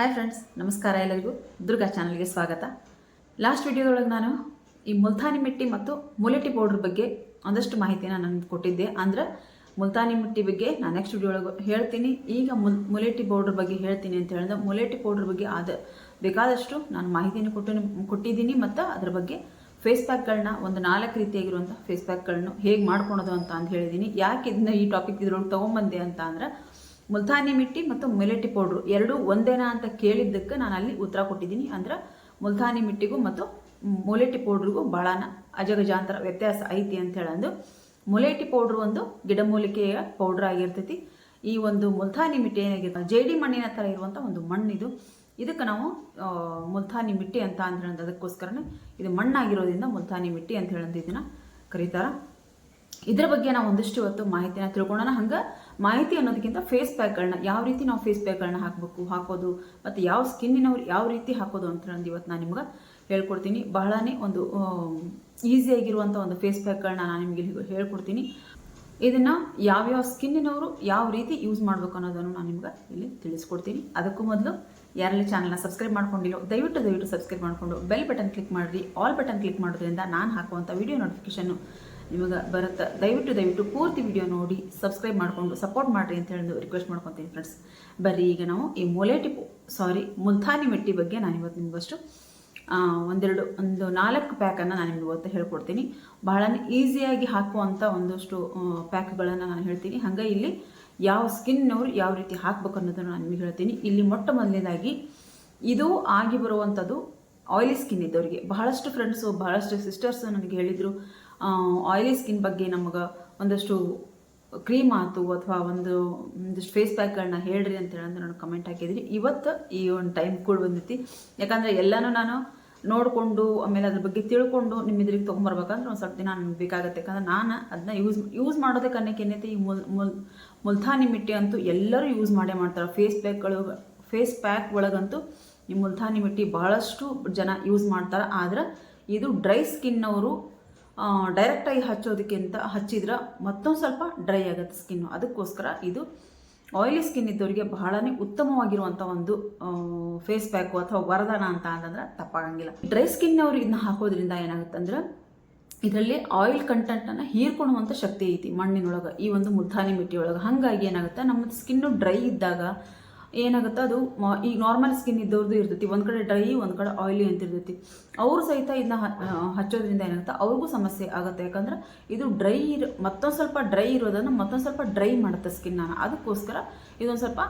Hi friends ನಮಸ್ಕಾರ ಎಲ್ಲರಿಗೂ. ದುರ್ಗಾ ಚಾನಲ್ಗೆ ಸ್ವಾಗತ. ಲಾಸ್ಟ್ ವಿಡಿಯೋದೊಳಗೆ ನಾನು ಈ ಮುಲ್ತಾನಿ ಮಿಟ್ಟಿ ಮತ್ತು ಮುಲೆಟಿ ಪೌಡ್ರ್ ಬಗ್ಗೆ ಒಂದಷ್ಟು ಮಾಹಿತಿನ ನಾನು ಕೊಟ್ಟಿದ್ದೆ. ಅಂದ್ರೆ ಮುಲ್ತಾನಿ ಮಿಟ್ಟಿ ಬಗ್ಗೆ ನಾನು ನೆಕ್ಸ್ಟ್ ವಿಡಿಯೋ ಒಳಗೆ ಹೇಳ್ತೀನಿ. ಈಗ ಮುಲ್, ಮುಲೆಟಿ ಪೌಡ್ರ್ ಬಗ್ಗೆ ಹೇಳ್ತೀನಿ ಅಂತ ಹೇಳಿದ್ರೆ ಮುಲೆಟಿ ಪೌಡ್ರ್ ಬಗ್ಗೆ ಆದ, ಬೇಕಾದಷ್ಟು ನಾನು ಮಾಹಿತಿಯನ್ನು ಕೊಟ್ಟು, ಕೊಟ್ಟಿದ್ದೀನಿ ಮತ್ತು ಅದ್ರ ಬಗ್ಗೆ ಫೇಸ್ ಪ್ಯಾಕ್ಗಳನ್ನ ಒಂದು ನಾಲ್ಕು ರೀತಿಯಾಗಿರುವಂಥ ಫೇಸ್ ಪ್ಯಾಕ್ಗಳನ್ನು ಹೇಗೆ ಮಾಡ್ಕೊಳೋದು ಅಂತ ಅಂದು ಹೇಳಿದ್ದೀನಿ. ಯಾಕೆ ಇದನ್ನ ಈ ಟಾಪಿಕ್ ಇದ್ರೊಳಗೆ ತೊಗೊಂಬಂದೆ ಅಂತ ಅಂದ್ರೆ ಮುಲ್ತಾನಿ ಮಿಟ್ಟಿ ಮತ್ತು ಮಿಲೆಟಿ ಪೌಡ್ರು ಎರಡೂ ಒಂದೇನಾ ಅಂತ ಕೇಳಿದ್ದಕ್ಕೆ ನಾನು ಅಲ್ಲಿ ಉತ್ತರ ಕೊಟ್ಟಿದ್ದೀನಿ. ಅಂದ್ರೆ ಮುಲ್ತಾನಿ ಮಿಟ್ಟಿಗೂ ಮತ್ತು ಮುಲೆಟಿ ಪೌಡ್ರಿಗೂ ಭಾಳನ ಅಜಗಜಾಂತರ ವ್ಯತ್ಯಾಸ ಐತಿ ಅಂತ ಹೇಳಂದು. ಮುಲೆಟಿ ಪೌಡ್ರ್ ಒಂದು ಗಿಡಮೂಲಿಕೆಯ ಪೌಡ್ರ್ ಆಗಿರ್ತೈತಿ. ಈ ಒಂದು ಮುಲ್ತಾನಿ ಮಿಟ್ಟಿ ಏನಾಗಿರ್ತದೆ ಜೇಡಿ ಮಣ್ಣಿನ ಥರ ಇರುವಂಥ ಒಂದು ಮಣ್ಣಿದು. ಇದಕ್ಕೆ ನಾವು ಮುಲ್ತಾನಿ ಮಿಟ್ಟಿ ಅಂತ ಅಂತ ಅದಕ್ಕೋಸ್ಕರನೇ ಇದು ಮಣ್ಣಾಗಿರೋದ್ರಿಂದ ಮುಲ್ತಾನಿ ಮಿಟ್ಟಿ ಅಂತ ಹೇಳೋದು ಇದನ್ನು ಕರೀತಾರ. ಇದ್ರ ಬಗ್ಗೆ ನಾವು ಒಂದಿಷ್ಟು ಇವತ್ತು ಮಾಹಿತಿನ ತಿಳ್ಕೊಳ್ಳೋಣ ಹಂಗೆ ಮಾಹಿತಿ ಅನ್ನೋದಕ್ಕಿಂತ ಫೇಸ್ ಪ್ಯಾಕ್ಗಳನ್ನ ಯಾವ ರೀತಿ ನಾವು ಫೇಸ್ ಪ್ಯಾಕ್ಗಳನ್ನ ಹಾಕಬೇಕು, ಹಾಕೋದು, ಮತ್ತು ಯಾವ ಸ್ಕಿನ್ನಿನವ್ರು ಯಾವ ರೀತಿ ಹಾಕೋದು ಅಂತ ನಂದು ಇವತ್ತು ನಾನು ನಿಮ್ಗೆ ಹೇಳ್ಕೊಡ್ತೀನಿ. ಬಹಳನೇ ಒಂದು ಈಸಿಯಾಗಿರುವಂಥ ಒಂದು ಫೇಸ್ ಪ್ಯಾಕ್ಗಳನ್ನ ನಾನು ನಿಮಗೆ ಹೇಳ್ಕೊಡ್ತೀನಿ. ಇದನ್ನು ಯಾವ್ಯಾವ ಸ್ಕಿನ್ನಿನವರು ಯಾವ ರೀತಿ ಯೂಸ್ ಮಾಡಬೇಕು ಅನ್ನೋದನ್ನು ನಾನು ನಿಮ್ಗೆ ಇಲ್ಲಿ ತಿಳಿಸ್ಕೊಡ್ತೀನಿ. ಅದಕ್ಕೂ ಮೊದಲು ಯಾರಲ್ಲಿ ಚಾನಲ್ನ ಸಬ್ಸ್ಕ್ರೈಬ್ ಮಾಡ್ಕೊಂಡಿಲ್ಲೋ, ದಯವಿಟ್ಟು ದಯವಿಟ್ಟು ಸಬ್ಸ್ಕ್ರೈಬ್ ಮಾಡಿಕೊಂಡು ಬೆಲ್ ಬಟನ್ ಕ್ಲಿಕ್ ಮಾಡಿರಿ. ಆಲ್ ಬಟನ್ ಕ್ಲಿಕ್ ಮಾಡೋದ್ರಿಂದ ನಾನು ಹಾಕುವಂಥ ವಿಡಿಯೋ ನೋಟಿಫಿಕೇಶನ್ನು ನಿಮಗೆ ಬರುತ್ತೆ. ದಯವಿಟ್ಟು ದಯವಿಟ್ಟು ಪೂರ್ತಿ ವಿಡಿಯೋ ನೋಡಿ ಸಬ್ಸ್ಕ್ರೈಬ್ ಮಾಡಿಕೊಂಡು ಸಪೋರ್ಟ್ ಮಾಡಿರಿ ಅಂತ ಹೇಳಿ ರಿಕ್ವೆಸ್ಟ್ ಮಾಡ್ಕೊತೀನಿ ಫ್ರೆಂಡ್ಸ್ ಬರೀ ಈಗ ನಾವು ಈ ಮೊಲೇಟಿ ಸಾರಿ ಮುಲ್ತಾನಿ ಮೆಟ್ಟಿ ಬಗ್ಗೆ ನಾನು ಇವತ್ತು ನಿಮಗಷ್ಟು ಒಂದೆರಡು, ಒಂದು ನಾಲ್ಕು ಪ್ಯಾಕನ್ನು ನಾನು ನಿಮ್ಗೆ ಇವತ್ತು ಹೇಳ್ಕೊಡ್ತೀನಿ. ಬಹಳ ಈಸಿಯಾಗಿ ಹಾಕುವಂಥ ಒಂದಷ್ಟು ಪ್ಯಾಕ್ಗಳನ್ನು ನಾನು ಹೇಳ್ತೀನಿ. ಹಾಗೆ ಇಲ್ಲಿ ಯಾವ ಸ್ಕಿನ್ನವರು ಯಾವ ರೀತಿ ಹಾಕ್ಬೇಕು ಅನ್ನೋದನ್ನು ನಾನು ನಿಮಗೆ ಹೇಳ್ತೀನಿ. ಇಲ್ಲಿ ಮೊಟ್ಟ ಮೊದಲನೇದಾಗಿ ಇದು ಆಗಿ ಬರುವಂಥದ್ದು ಆಯಿಲಿ ಸ್ಕಿನ್ ಇದ್ದವರಿಗೆ. ಬಹಳಷ್ಟು ಫ್ರೆಂಡ್ಸು ಬಹಳಷ್ಟು ಸಿಸ್ಟರ್ಸ್ ನನಗೆ ಹೇಳಿದರು ಆಯಿಲಿ ಸ್ಕಿನ್ ಬಗ್ಗೆ ನಮಗೆ ಒಂದಷ್ಟು ಕ್ರೀಮ್ ಆಯ್ತು ಅಥವಾ ಒಂದು, ಒಂದಿಷ್ಟು ಫೇಸ್ ಪ್ಯಾಕ್ಗಳನ್ನ ಹೇಳ್ರಿ ಅಂತ ಹೇಳಿ ನನಗೆ ಕಮೆಂಟ್ ಹಾಕಿದ್ರಿ. ಇವತ್ತು ಈ ಒಂದು ಟೈಮ್ ಕೂಡ ಬಂದೈತಿ. ಯಾಕಂದರೆ ಎಲ್ಲನೂ ನಾನು ನೋಡಿಕೊಂಡು, ಆಮೇಲೆ ಅದ್ರ ಬಗ್ಗೆ ತಿಳ್ಕೊಂಡು ನಿಮ್ಮ ಇದ್ರಿಗೆ ತೊಗೊಂಬರ್ಬೇಕಂದ್ರೆ ಒಂದು ಸ್ವಲ್ಪ ದಿನ ಬೇಕಾಗುತ್ತೆ. ಯಾಕಂದ್ರೆ ನಾನು ಅದನ್ನ ಯೂಸ್ ಯೂಸ್ ಮಾಡೋದಕ್ಕೆ ಅನ್ನಕ್ಕೆ ಏನೈತಿ? ಈ ಮುಲ್ ಮುಲ್ ಮುಲ್ತಾನಿ ಮಿಟ್ಟಿ ಅಂತೂ ಎಲ್ಲರೂ ಯೂಸ್ ಮಾಡೇ ಮಾಡ್ತಾರೆ. ಫೇಸ್ ಪ್ಯಾಕ್ಗಳು ಫೇಸ್ ಪ್ಯಾಕ್ ಒಳಗಂತೂ ಈ ಮುಲ್ತಾನಿ ಮಿಟ್ಟಿ ಭಾಳಷ್ಟು ಜನ ಯೂಸ್ ಮಾಡ್ತಾರೆ. ಆದ್ರೆ ಇದು ಡ್ರೈ ಸ್ಕಿನ್ನವರು ಡೈರೆಕ್ಟಾಗಿ ಹಚ್ಚೋದಕ್ಕಿಂತ ಹಚ್ಚಿದ್ರೆ ಮತ್ತೊಂದು ಸ್ವಲ್ಪ ಡ್ರೈ ಆಗುತ್ತೆ ಸ್ಕಿನ್ನು ಅದಕ್ಕೋಸ್ಕರ ಇದು ಆಯಿಲಿ ಸ್ಕಿನ್ ಇದ್ದವರಿಗೆ ಬಹಳನೇ ಉತ್ತಮವಾಗಿರುವಂಥ ಒಂದು ಫೇಸ್ ಪ್ಯಾಕು ಅಥವಾ ವರದಾನ ಅಂತ ಅಂತಂದ್ರೆ ತಪ್ಪಾಗಂಗಿಲ್ಲ. ಡ್ರೈ ಸ್ಕಿನ್ ಅವ್ರು ಇದನ್ನ ಹಾಕೋದ್ರಿಂದ ಏನಾಗುತ್ತೆ ಅಂದ್ರೆ ಇದರಲ್ಲಿ ಆಯಿಲ್ ಕಂಟೆಂಟನ್ನು ಹೀರ್ಕೊಳ್ಳುವಂಥ ಶಕ್ತಿ ಐತಿ ಮಣ್ಣಿನೊಳಗೆ. ಈ ಒಂದು ಮುಲ್ತಾನಿ ಮಿಟ್ಟಿಯೊಳಗೆ. ಹಾಗಾಗಿ ಏನಾಗುತ್ತೆ ನಮ್ಮ ಸ್ಕಿನ್ನು ಡ್ರೈ ಇದ್ದಾಗ ಏನಾಗುತ್ತೆ ಅದು ಈಗ ನಾರ್ಮಲ್ ಸ್ಕಿನ್ ಇದ್ದವ್ರದ್ದು ಇರ್ತೈತಿ. ಒಂದು ಕಡೆ ಡ್ರೈ ಒಂದು ಕಡೆ ಆಯಿಲಿ ಅಂತ ಇರ್ತೈತಿ. ಅವರು ಸಹಿತ ಇದನ್ನ ಹಚ್ಚೋದ್ರಿಂದ ಏನಾಗುತ್ತೆ? ಅವ್ರಿಗೂ ಸಮಸ್ಯೆ ಆಗುತ್ತೆ. ಯಾಕಂದ್ರೆ ಇದು ಡ್ರೈ ಇರೋ, ಮತ್ತೊಂದು ಸ್ವಲ್ಪ ಡ್ರೈ ಇರೋದನ್ನು ಮತ್ತೊಂದು ಸ್ವಲ್ಪ ಡ್ರೈ ಮಾಡುತ್ತೆ ಸ್ಕಿನ್ನ ಅದಕ್ಕೋಸ್ಕರ ಇದೊಂದು ಸ್ವಲ್ಪ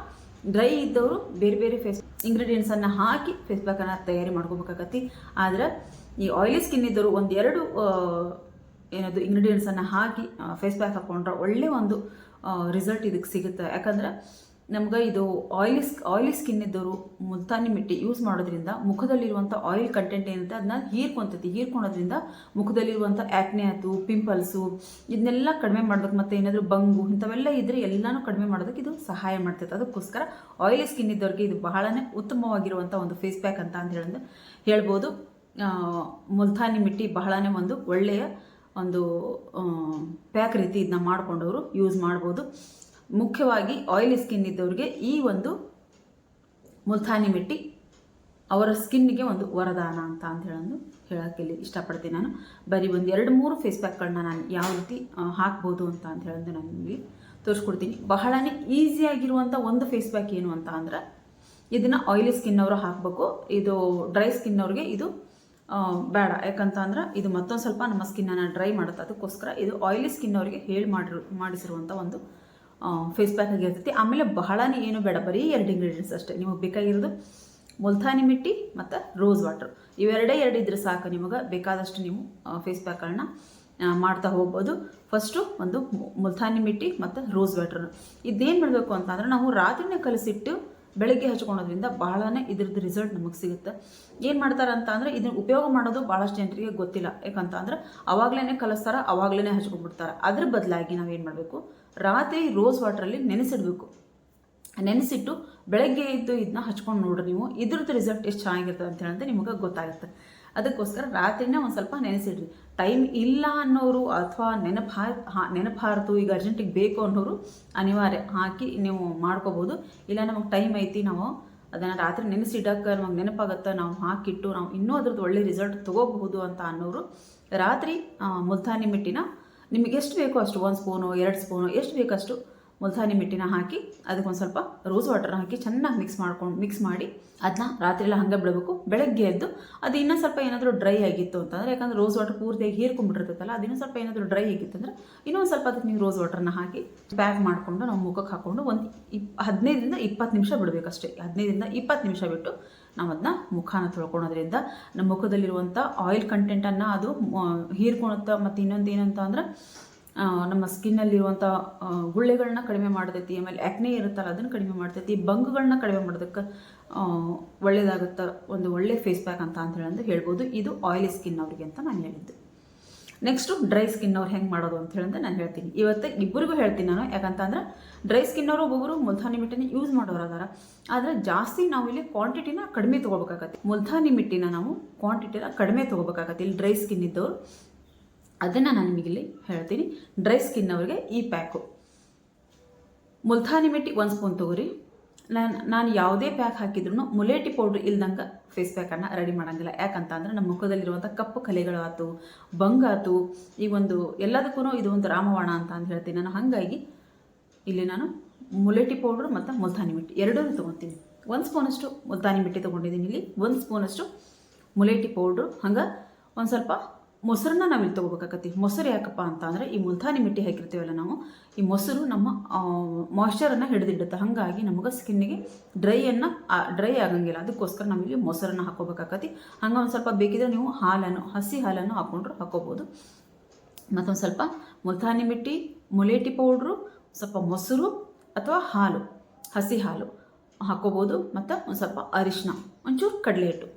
ಡ್ರೈ ಇದ್ದವರು ಬೇರೆ ಬೇರೆ ಫೇಸ್ ಇಂಗ್ರೀಡಿಯೆಂಟ್ಸನ್ನು ಹಾಕಿ ಫೇಸ್ ಪ್ಯಾಕನ್ನು ತಯಾರಿ ಮಾಡ್ಕೋಬೇಕಾಗತ್ತಿ. ಆದ್ರೆ ಈ ಆಯಿಲಿ ಸ್ಕಿನ್ ಇದ್ದವರು ಒಂದೆರಡು ಎರಡು ಏನದು ಇಂಗ್ರೀಡಿಯೆಂಟ್ಸನ್ನು ಹಾಕಿ ಫೇಸ್ ಪ್ಯಾಕ್ ಹಾಕೊಂಡ್ರೆ ಒಳ್ಳೆ ಒಂದು ರಿಸಲ್ಟ್ ಇದಕ್ಕೆ ಸಿಗುತ್ತೆ. ಯಾಕಂದ್ರೆ ನಮ್ಗೆ ಇದು ಆಯಿಲಿ ಆಯಿಲಿ ಸ್ಕಿನ್ ಇದ್ದವರು ಮುಲ್ತಾನಿ ಮಿಟ್ಟಿ ಯೂಸ್ ಮಾಡೋದ್ರಿಂದ ಮುಖದಲ್ಲಿರುವಂಥ ಆಯಿಲ್ ಕಂಟೆಂಟ್ ಏನಿದೆ ಅದನ್ನ ಹೀರ್ಕೊತೈತಿ. ಹೀರ್ಕೊಳೋದ್ರಿಂದ ಮುಖದಲ್ಲಿರುವಂಥ ಆ್ಯಕ್ನೆ ಆಯಿತು ಪಿಂಪಲ್ಸು ಇದನ್ನೆಲ್ಲ ಕಡಿಮೆ ಮಾಡೋದಕ್ಕೆ ಮತ್ತು ಏನಾದರೂ ಬಂಗು ಇಂಥವೆಲ್ಲ ಇದ್ದರೆ ಎಲ್ಲನೂ ಕಡಿಮೆ ಮಾಡೋದಕ್ಕೆ ಇದು ಸಹಾಯ ಮಾಡ್ತೈತೆ. ಅದಕ್ಕೋಸ್ಕರ ಆಯಿಲಿ ಸ್ಕಿನ್ ಇದ್ದವ್ರಿಗೆ ಇದು ಬಹಳನೇ ಉತ್ತಮವಾಗಿರುವಂಥ ಒಂದು ಫೇಸ್ ಪ್ಯಾಕ್ ಅಂತ ಅಂತ ಹೇಳಿದ್ರೆ ಹೇಳ್ಬೋದು. ಮುಲ್ತಾನಿ ಮಿಟ್ಟಿ ಬಹಳನೇ ಒಂದು ಒಳ್ಳೆಯ ಒಂದು ಪ್ಯಾಕ್ ರೀತಿ ಇದನ್ನ ಮಾಡಿಕೊಂಡವರು ಯೂಸ್ ಮಾಡ್ಬೋದು. ಮುಖ್ಯವಾಗಿ ಆಯಿಲಿ ಸ್ಕಿನ್ ಇದ್ದವ್ರಿಗೆ ಈ ಒಂದು ಮುಲ್ತಾನಿ ಮಿಟ್ಟಿ ಅವರ ಸ್ಕಿನ್ನಿಗೆ ಒಂದು ವರದಾನ ಅಂತ ಅಂತ ಹೇಳೋದು ಹೇಳೋಕ್ಕೆ ಇಲ್ಲಿ ಇಷ್ಟಪಡ್ತೀನಿ ನಾನು. ಬರೀ ಒಂದು ಎರಡು ಮೂರು ಫೇಸ್ ಪ್ಯಾಕ್ಗಳನ್ನ ನಾನು ಯಾವ ರೀತಿ ಹಾಕ್ಬೋದು ಅಂತ ಅಂತ ಹೇಳೋದು ನಾನು ನಿಮಗೆ ತೋರಿಸ್ಕೊಡ್ತೀನಿ. ಬಹಳನೇ ಈಸಿಯಾಗಿರುವಂಥ ಒಂದು ಫೇಸ್ ಪ್ಯಾಕ್ ಏನು ಅಂತ ಅಂದರೆ ಇದನ್ನು ಆಯಿಲಿ ಸ್ಕಿನ್ನವರು ಹಾಕಬೇಕು. ಇದು ಡ್ರೈ ಸ್ಕಿನ್ ಅವ್ರಿಗೆ ಇದು ಬೇಡ. ಯಾಕಂತ ಅಂದ್ರೆ ಇದು ಮತ್ತೊಂದು ಸ್ವಲ್ಪ ನಮ್ಮ ಸ್ಕಿನ್ನನ್ನು ಡ್ರೈ ಮಾಡುತ್ತೆ. ಅದಕ್ಕೋಸ್ಕರ ಇದು ಆಯಿಲಿ ಸ್ಕಿನ್ ಅವರಿಗೆ ಹೇಳಿ ಮಾಡಿರು ಮಾಡಿಸಿರುವಂಥ ಒಂದು ಫೇಸ್ ಪ್ಯಾಕ್ ಆಗಿರ್ತೈತಿ ಆಮೇಲೆ ಬಹಳನೇ ಏನು ಬೇಡ, ಬರೀ ಎರಡು ಇಂಗ್ರೀಡಿಯೆಂಟ್ಸ್ ಅಷ್ಟೇ. ನಿಮಗೆ ಬೇಕಾಗಿರೋದು ಮುಲ್ತಾನಿ ಮಿಟ್ಟಿ ಮತ್ತು ರೋಸ್ ವಾಟರ್ ಇವೆರಡೇ ಎರಡು ಇದ್ರೆ ಸಾಕು ನಿಮಗೆ. ಬೇಕಾದಷ್ಟು ನೀವು ಫೇಸ್ ಪ್ಯಾಕ್ಗಳನ್ನ ಮಾಡ್ತಾ ಹೋಗ್ಬೋದು. ಫಸ್ಟು ಒಂದು ಮುಲ್ತಾನಿ ಮಿಟ್ಟಿ ಮತ್ತು ರೋಸ್ ವಾಟರ್ ಇದೇನು ಮಾಡಬೇಕು ಅಂತಂದ್ರೆ ನಾವು ರಾತ್ರಿನೇ ಕಲಸಿಟ್ಟು ಬೆಳಗ್ಗೆ ಹಚ್ಕೊಳೋದ್ರಿಂದ ಬಹಳನೇ ಇದ್ರದ್ದು ರಿಸಲ್ಟ್ ನಮಗೆ ಸಿಗುತ್ತೆ. ಏನು ಮಾಡ್ತಾರೆ ಅಂತ ಅಂದರೆ ಇದನ್ನ ಉಪಯೋಗ ಮಾಡೋದು ಭಾಳಷ್ಟು ಜನರಿಗೆ ಗೊತ್ತಿಲ್ಲ. ಯಾಕಂತ ಅಂದ್ರೆ ಅವಾಗಲೇ ಕಲಿಸ್ತಾರೆ ಅವಾಗಲೇ ಹಚ್ಕೊಂಡ್ಬಿಡ್ತಾರೆ. ಅದ್ರ ಬದಲಾಗಿ ನಾವೇನು ಮಾಡಬೇಕು? ರಾತ್ರಿ ರೋಸ್ ವಾಟ್ರಲ್ಲಿ ನೆನೆಸಿಡಬೇಕು. ನೆನೆಸಿಟ್ಟು ಬೆಳಗ್ಗೆ ಇದ್ದು ಇದನ್ನ ಹಚ್ಕೊಂಡು ನೋಡ್ರಿ ನೀವು. ಇದ್ರದ್ದು ರಿಸಲ್ಟ್ ಎಷ್ಟು ಚೆನ್ನಾಗಿರ್ತದೆ ಅಂತ ನಿಮಗೆ ಗೊತ್ತಾಗುತ್ತೆ. ಅದಕ್ಕೋಸ್ಕರ ರಾತ್ರಿನೇ ಒಂದು ಸ್ವಲ್ಪ ನೆನೆಸಿಡ್ರಿ. ಟೈಮ್ ಇಲ್ಲ ಅನ್ನೋರು ಅಥವಾ ನೆನಪು ಹಾ ಈಗ ಅರ್ಜೆಂಟಿಗೆ ಬೇಕು ಅನ್ನೋರು ಅನಿವಾರ್ಯ. ಹಾಕಿ ನೀವು ಮಾಡ್ಕೋಬೋದು. ಇಲ್ಲ ನಮಗೆ ಟೈಮ್ ಐತಿ, ನಾವು ಅದನ್ನು ರಾತ್ರಿ ನೆನೆಸಿಡಕ್ಕೆ ನಮಗೆ ನೆನಪಾಗುತ್ತೆ, ನಾವು ಹಾಕಿಟ್ಟು, ನಾವು ಇನ್ನೂ ಅದ್ರದ್ದು ಒಳ್ಳೆ ರಿಸಲ್ಟ್ ತಗೋಬಹುದು ಅಂತ ಅನ್ನೋರು ರಾತ್ರಿ ಮುಲ್ತಾನಿ ಮಿಟ್ಟಿನ ನಿಮಗೆ ಎಷ್ಟು ಬೇಕೋ ಅಷ್ಟು ಒಂದು ಸ್ಪೂನು ಎರಡು ಸ್ಪೂನು ಎಷ್ಟು ಬೇಕಷ್ಟು ಮುಲ್ತಾನಿ ಮಿಟ್ಟಿನ ಹಾಕಿ ಅದಕ್ಕೊಂದು ಸ್ವಲ್ಪ ರೋಸ್ ವಾಟರ್ನ ಹಾಕಿ ಚೆನ್ನಾಗಿ ಮಿಕ್ಸ್ ಮಾಡ್ಕೊಂಡು ಮಿಕ್ಸ್ ಮಾಡಿ ಅದನ್ನ ರಾತ್ರಿ ಎಲ್ಲ ಹಂಗೆ ಬಿಡಬೇಕು. ಬೆಳಗ್ಗೆ ಎದ್ದು ಅದು ಇನ್ನೊಂದು ಸ್ವಲ್ಪ ಏನಾದರೂ ಡ್ರೈ ಆಗಿತ್ತು ಅಂತಂದರೆ, ಯಾಕಂದ್ರೆ ರೋಸ್ ವಾಟರ್ ಪೂರ್ತಿಯಾಗಿ ಹೀರ್ಕೊಂಡ್ಬಿಟ್ಟಿರ್ತೈತಲ್ಲ ಅದು ಇನ್ನೂ ಸ್ವಲ್ಪ ಏನಾದರೂ ಡ್ರೈ ಆಗಿತ್ತಂದ್ರೆ ಇನ್ನೊಂದು ಸ್ವಲ್ಪ ಅದಕ್ಕೆ ನೀವು ರೋಸ್ ವಾಟರ್ನ ಹಾಕಿ ಪ್ಯಾಕ್ ಮಾಡಿಕೊಂಡು ನಾವು ಮುಖಕ್ಕೆ ಹಾಕ್ಕೊಂಡು ಒಂದು ಇಪ್, ಹದಿನೈದರಿಂದ ಇಪ್ಪತ್ತು ನಿಮಿಷ ಬಿಡಬೇಕಷ್ಟೇ. ಹದಿನೈದರಿಂದ ಇಪ್ಪತ್ತು ನಿಮಿಷ ಬಿಟ್ಟು ನಾವು ಅದನ್ನ ಮುಖಾನ ತೊಳ್ಕೊಳೋದ್ರಿಂದ ನಮ್ಮ ಮುಖದಲ್ಲಿರುವಂಥ ಆಯಿಲ್ ಕಂಟೆಂಟನ್ನು ಅದು ಹೀರ್ಕೊಳುತ್ತೆ ಮತ್ತು ಇನ್ನೊಂದು ಏನಂತ ಅಂದ್ರೆ ನಮ್ಮ ಸ್ಕಿನ್ನಲ್ಲಿರುವಂಥ ಗುಳ್ಳೆಗಳನ್ನ ಕಡಿಮೆ ಮಾಡ್ತೈತಿ, ಆಮೇಲೆ ಆ್ಯಕ್ನೆ ಇರುತ್ತಲ್ಲ, ಅದನ್ನು ಕಡಿಮೆ ಮಾಡ್ತೈತಿ ಬಂಗುಗಳನ್ನ ಕಡಿಮೆ ಮಾಡೋದಕ್ಕೆ ಒಳ್ಳೆಯದಾಗುತ್ತೆ ಒಂದು ಒಳ್ಳೆ ಫೇಸ್ ಪ್ಯಾಕ್ ಅಂತ ಅಂತ ಹೇಳಂದು ಹೇಳ್ಬೋದು. ಇದು ಆಯಿಲಿ ಸ್ಕಿನ್ ಅವರಿಗೆ ಅಂತ ನಾನು ಹೇಳಿದ್ದು. ನೆಕ್ಸ್ಟು ಡ್ರೈ ಸ್ಕಿನ್ ಅವ್ರು ಹೆಂಗೆ ಮಾಡೋದು ಅಂತ ಹೇಳಿದ್ರೆ ನಾನು ಹೇಳ್ತೀನಿ. ಇವತ್ತು ಇಬ್ಬರಿಗೂ ಹೇಳ್ತೀನಿ ನಾನು. ಯಾಕಂತಂದ್ರೆ ಡ್ರೈ ಸ್ಕಿನ್ ಅವರು ಒಬ್ಬೊಬ್ಬರು ಮುಲ್ತಾನಿ ಮಿಟ್ಟಿನ ಯೂಸ್ ಮಾಡೋರು ಅದಾರ. ಆದರೆ ಜಾಸ್ತಿ ನಾವು ಇಲ್ಲಿ ಕ್ವಾಂಟಿಟಿನ ಕಡಿಮೆ ತೊಗೋಬೇಕಾಗತ್ತೆ. ಮುಲ್ತಾನಿ ಮಿಟ್ಟಿನ ನಾವು ಕ್ವಾಂಟಿಟಿನ ಕಡಿಮೆ ತೊಗೋಬೇಕಾಗತ್ತೆ. ಇಲ್ಲಿ ಡ್ರೈ ಸ್ಕಿನ್ ಇದ್ದವರು. ಅದನ್ನು ನಾನು ನಿಮಗಿಲ್ಲಿ ಹೇಳ್ತೀನಿ. ಡ್ರೈ ಸ್ಕಿನ್ ಅವರಿಗೆ ಈ ಪ್ಯಾಕು ಮುಲ್ತಾನಿ ಮಿಟ್ಟಿ ಒಂದು ಸ್ಪೂನ್ ತೊಗೋರಿ. ನಾನು ನಾನು ಯಾವುದೇ ಪ್ಯಾಕ್ ಹಾಕಿದ್ರು ಮುಲೇಟಿ ಪೌಡ್ರ್ ಇಲ್ದಂಗೆ ಫೇಸ್ ಪ್ಯಾಕನ್ನು ರೆಡಿ ಮಾಡೋಂಗಿಲ್ಲ. ಯಾಕಂತ ಅಂದರೆ ನಮ್ಮ ಮುಖದಲ್ಲಿರುವಂಥ ಕಪ್ಪು ಕಲೆಗಳಾತು ಬಂಗಾತು ಈ ಒಂದು ಎಲ್ಲದಕ್ಕೂ ಇದು ಒಂದು ರಾಮವಾಣ ಅಂತ ಅಂತ ಹೇಳ್ತೀನಿ. ನಾನು ಹಾಗಾಗಿ ಇಲ್ಲಿ ನಾನು ಮುಲೇಟಿ ಪೌಡ್ರ್ ಮತ್ತು ಮುಲ್ತಾನಿ ಮಿಟ್ಟಿ ಎರಡೂ ತೊಗೊತೀನಿ. ಒಂದು ಸ್ಪೂನಷ್ಟು ಮುಲ್ತಾನಿ ಮಿಟ್ಟಿ ತೊಗೊಂಡಿದ್ದೀನಿ ಇಲ್ಲಿ. ಒಂದು ಸ್ಪೂನಷ್ಟು ಮುಲೇಟಿ ಪೌಡ್ರು ಹಂಗೆ ಒಂದು ಸ್ವಲ್ಪ ಮೊಸರನ್ನ ನಾವಿಲ್ಲಿ ತೊಗೋಬೇಕಾಗತ್ತಿ ಮೊಸರು ಯಾಕಪ್ಪ ಅಂತ ಅಂದರೆ ಈ ಮುಲ್ತಾನಿ ಮಿಟ್ಟಿ ಹಾಕಿರ್ತೀವಲ್ಲ ನಾವು, ಈ ಮೊಸರು ನಮ್ಮ ಮಾಯ್ಶ್ಚರನ್ನು ಹಿಡಿದಿಡುತ್ತೆ ಹಾಗಾಗಿ ನಮಗೆ ಸ್ಕಿನ್ನಿಗೆ ಡ್ರೈಯನ್ನು ಡ್ರೈ ಆಗಂಗಿಲ್ಲ. ಅದಕ್ಕೋಸ್ಕರ ನಾವಿಲ್ಲಿ ಮೊಸರನ್ನು ಹಾಕೋಬೇಕಾಗತ್ತಿ ಹಂಗೆ ಒಂದು ಸ್ವಲ್ಪ ಬೇಕಿದ್ರೆ ನೀವು ಹಾಲನ್ನು, ಹಸಿ ಹಾಲನ್ನು ಹಾಕ್ಕೊಂಡ್ರು ಹಾಕೋಬೋದು. ಮತ್ತೊಂದು ಸ್ವಲ್ಪ ಮುಲ್ತಾನಿ ಮಿಟ್ಟಿ, ಮುಲೇಟಿ ಪೌಡ್ರು, ಸ್ವಲ್ಪ ಮೊಸರು ಅಥವಾ ಹಾಲು, ಹಸಿ ಹಾಲು ಹಾಕೋಬೋದು. ಮತ್ತು ಒಂದು ಸ್ವಲ್ಪ ಅರಿಶಿನ ಒಂಚೂರು ಕಡಲೆ ಹಿಟ್ಟು.